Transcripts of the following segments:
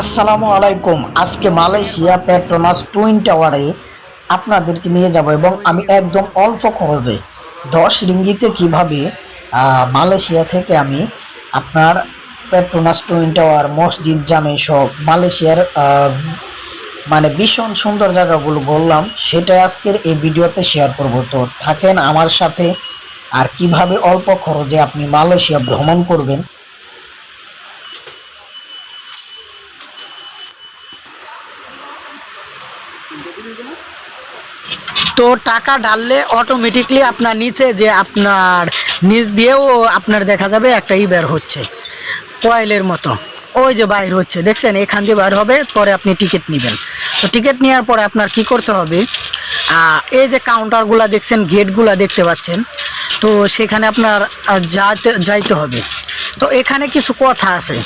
আসসালামু আলাইকুম। আজকে মালয়েশিয়া পেট্রোনাস টুইন টাওয়ারে আপনাদেরকে নিয়ে যাব এবং আমি একদম অল্প খরচে দশ রিঙ্গিতে কীভাবে মালয়েশিয়া থেকে আমি আপনার পেট্রোনাস টুইন টাওয়ার, মসজিদ, জামে সব মালয়েশিয়ার মানে ভীষণ সুন্দর জায়গাগুলো বললাম, সেটাই আজকের এই ভিডিওতে শেয়ার করব। তো থাকেন আমার সাথে, আর কীভাবে অল্প খরচে আপনি মালয়েশিয়া ভ্রমণ করবেন তো টাকা ডাললে অটোমেটিকলি আপনার নিচে যে আপনার নিচ দিয়েও আপনার দেখা যাবে একটা ই বের হচ্ছে, কয়েলের মতো। ওই যে বাইর হচ্ছে, দেখছেন? এখান দিয়ে বাইর হবে, পরে আপনি টিকিট নেবেন। তো টিকিট নেওয়ার পরে আপনার কি করতে হবে এই যে কাউন্টারগুলা দেখছেন গেটগুলা দেখতে পাচ্ছেন, তো সেখানে আপনার যাতে যাইতে হবে। তো এখানে কিছু কথা আছে।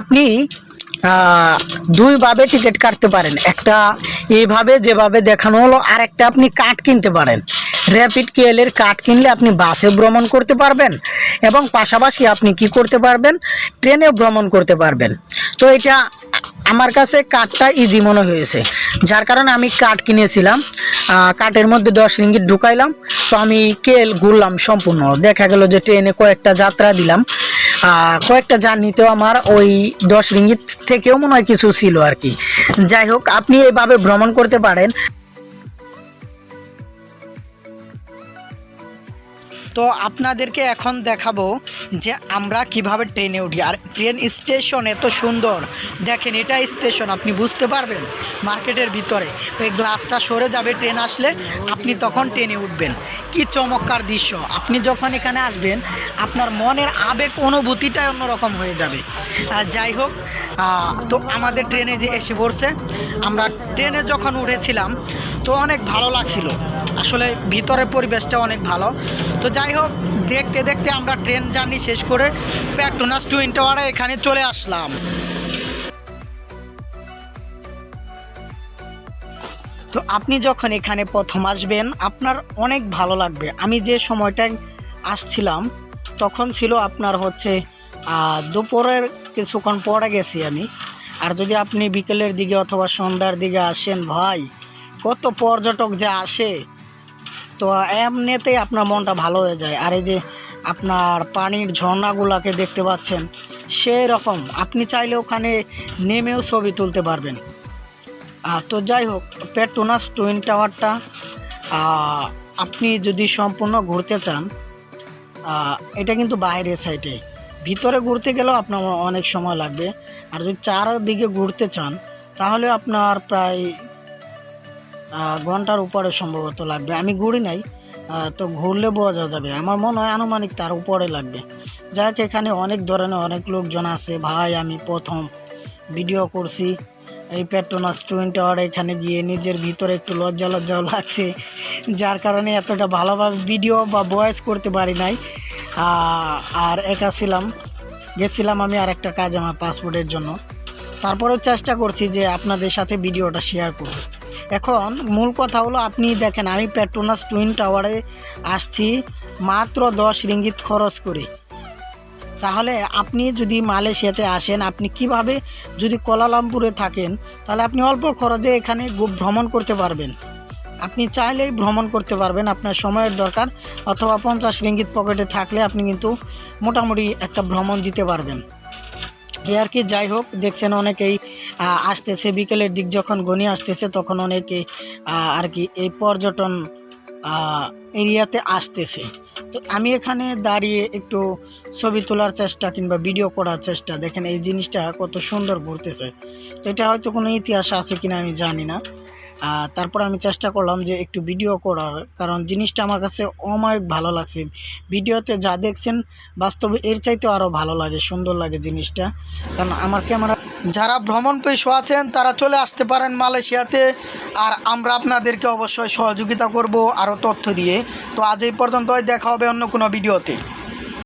আপনি দুইভাবে টিকিট কাটতে পারেন। একটা এইভাবে যেভাবে দেখানো হলো, আর একটা আপনি কার্ড কিনতে পারেন। র্যাপিড কেএলের কার্ড কিনলে আপনি বাসে ভ্রমণ করতে পারবেন এবং পাশাপাশি আপনি কি করতে পারবেন? ট্রেনেও ভ্রমণ করতে পারবেন। তো এটা আমার কাছে কার্ডটা ইজি মনে হয়েছে। যার কারণে আমি কার্ড কিনেছিলাম। কার্ডের মধ্যে দশ রিঙ্গিট ঢুকাইলাম। তো আমি কেল ঘুরলাম সম্পূর্ণ। দেখা গেল যে ট্রেনে কয়েকটা যাত্রা দিলাম। কয়েকটা জার্নিতেও আমার ওই দশ রিঙ্গিত থেকেও মনে হয় কিছু ছিল আর কি। যাই হোক, আপনি এইভাবে ভ্রমণ করতে পারেন। তো আপনাদেরকে এখন দেখাবো যে আমরা কীভাবে ট্রেনে উঠি। আর ট্রেন স্টেশন এত সুন্দর। দেখেন, এটা স্টেশন, আপনি বুঝতে পারবেন মার্কেটের ভিতরে। ওই গ্লাসটা সরে যাবে ট্রেন আসলে, আপনি তখন ট্রেনে উঠবেন। কি চমৎকার দৃশ্য। আপনি যখন এখানে আসবেন, আপনার মনের আবেগ অনুভূতিটাই অন্যরকম হয়ে যাবে। যাই হোক তো আমাদের ট্রেনে যে এসে পড়ছে, আমরা ট্রেনে যখন উঠেছিলাম তো অনেক ভালো লাগছিল। আসলে ভিতরের পরিবেশটা অনেক ভালো। তো যাই হোক, দেখতে দেখতে আমরা ট্রেন জার্নি শেষ করে প্যাট্রোনাস টুইন টাওয়ারে এখানে চলে আসলাম। তো আপনি যখন এখানে প্রথম আসবেন, আপনার অনেক ভালো লাগবে। আমি যে সময়টায় আসছিলাম, তখন ছিল আপনার হচ্ছে দুপুরের কিছুক্ষণ পরে গেছি আমি। আর যদি আপনি বিকেলের দিকে অথবা সন্ধ্যার দিকে আসেন, ভাই কত পর্যটক যে আসে, তো এমনিতেই আপনার মনটা ভালো হয়ে যায়। আর এই যে আপনার পানির ঝর্ণাগুলোকে দেখতে পাচ্ছেন, সেই রকম। আপনি চাইলে ওখানে নেমেও ছবি তুলতে পারবেন। তো যাই হোক, পেট্রোনাস টুইন টাওয়ারটা আপনি যদি সম্পূর্ণ ঘুরতে চান এটা কিন্তু বাইরের সাইডে। ভিতরে ঘুরতে গেলেও আপনার অনেক সময় লাগবে। আর যদি চারদিকে ঘুরতে চান, তাহলে আপনার প্রায় ঘণ্টার উপরে সম্ভবত লাগবে। আমি ঘুরি নাই তো ঘুরলে বোঝা যাবে। আমার মনে হয় আনুমানিক তার উপরে লাগবে। যাক, এখানে অনেক ধরনের অনেক লোকজন আছে। ভাই, আমি প্রথম ভিডিও করছি। এই পেট্রোনাস টুইন টাওয়ার এখানে গিয়ে নিজের ভিতরে একটু লজ্জা লজ্জাও লাগছে, যার কারণে এতটা ভালোভাবে ভিডিও বা ভয়েস করতে পারি নাই। আর একা ছিলাম, গেছিলাম আমি আর একটা কাজ আমার পাসপোর্টের জন্য। তারপরেও চেষ্টা করছি যে আপনাদের সাথে ভিডিওটা শেয়ার করব। এখন মূল কথা হলো, আপনি দেখেন, আমি পেট্রোনাস টুইন টাওয়ারে আসছি মাত্র দশ রিঙ্গিত খরচ করে। তাহলে আপনি যদি মালয়েশিয়াতে আসেন, আপনি কীভাবে যদি কোলালামপুরে থাকেন, তাহলে আপনি অল্প খরচে এখানে ভ্রমণ করতে পারবেন। আপনি চাইলেই ভ্রমণ করতে পারবেন, আপনার সময়ের দরকার, অথবা পঞ্চাশ রিঙ্গিত পকেটে থাকলে আপনি কিন্তু মোটামুটি একটা ভ্রমণ দিতে পারবেন। এ আর কি, যাই হোক, দেখছেন অনেকেই আসতেছে। বিকেলের দিক যখন গনি আসতেছে, তখন অনেকে আর কি এই পর্যটন এরিয়াতে আসতেছে। তো আমি এখানে দাঁড়িয়ে একটু ছবি তোলার চেষ্টা কিংবা ভিডিও করার চেষ্টা। দেখেন এই জিনিসটা কত সুন্দর ঘুরতেছে। তো এটা হয়তো কোনো ইতিহাস আছে কিনা আমি জানি না। তারপর আমি চেষ্টা করলাম যে একটু ভিডিও করার। কারণ জিনিসটা আমার কাছে অমায়িক ভালো লাগছে। ভিডিওতে যা দেখছেন, বাস্তবে এর চাইতেও আরও ভালো লাগে, সুন্দর লাগে জিনিসটা। কারণ আমার ক্যামেরা যারা ভ্রমণ পেশু আছেন, তারা চলে আসতে পারেন মালয়েশিয়াতে। আর আমরা আপনাদেরকে অবশ্যই সহযোগিতা করব আরও তথ্য দিয়ে। তো আজ এই পর্যন্তই, দেখা হবে অন্য কোনো ভিডিওতে।